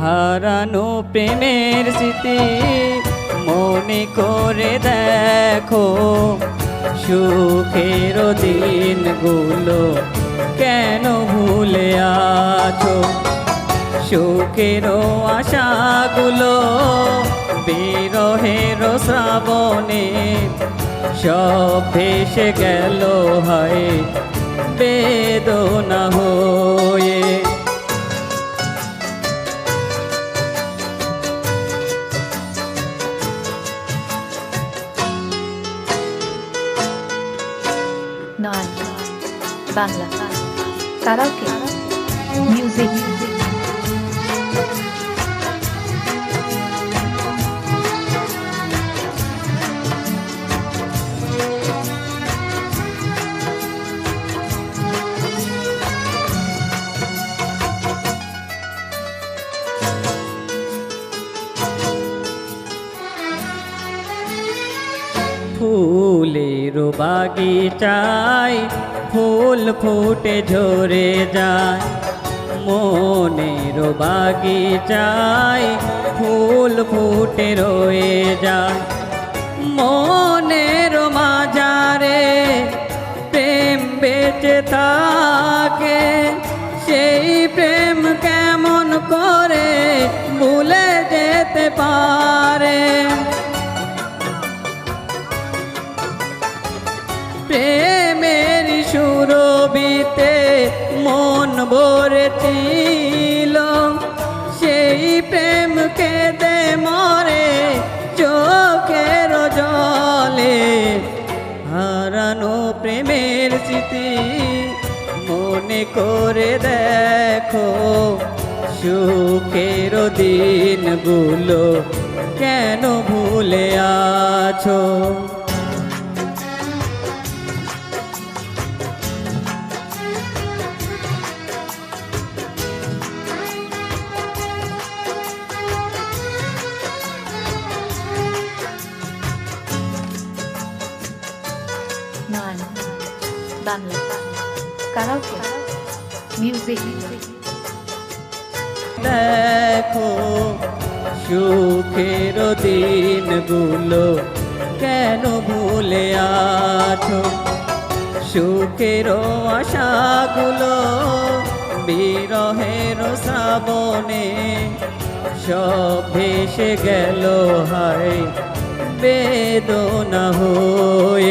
হারানো প্রেমের স্মৃতি মনে করে দেখো। সুখের দিনগুলো কেন ভুলে আছো? সুখের আশাগুলো বিরহের শ্রাবণে সব ভেসে গেল হয়। বেদনা নয় বাংলা। কারাওকে। মিউজিক ফুলের বাগিচায় ফুল ফুটে ঝরে যায়। মনের বাগিচায় ফুল ফুটে রয়ে যায়। মনের মাঝারে প্রেম বেঁচে থাকে। সেই প্রেম কেমন করে ভুলে যেতে পারে? প্রেমের সুরবিতে মন ভরেছিল সেই প্রেম কেঁদে মরে চোখের জলে। হারানো প্রেমের স্মৃতি মনে করে দেখো। সুখের দিনগুলো কেন ভুলে আছো? দেখো সুখের দিনগুলো কেন ভুলে আছো? সুখের আশাগুলো বিরহের শ্রাবণে সব ভেসে গেল, হায় বেদনা হয়ে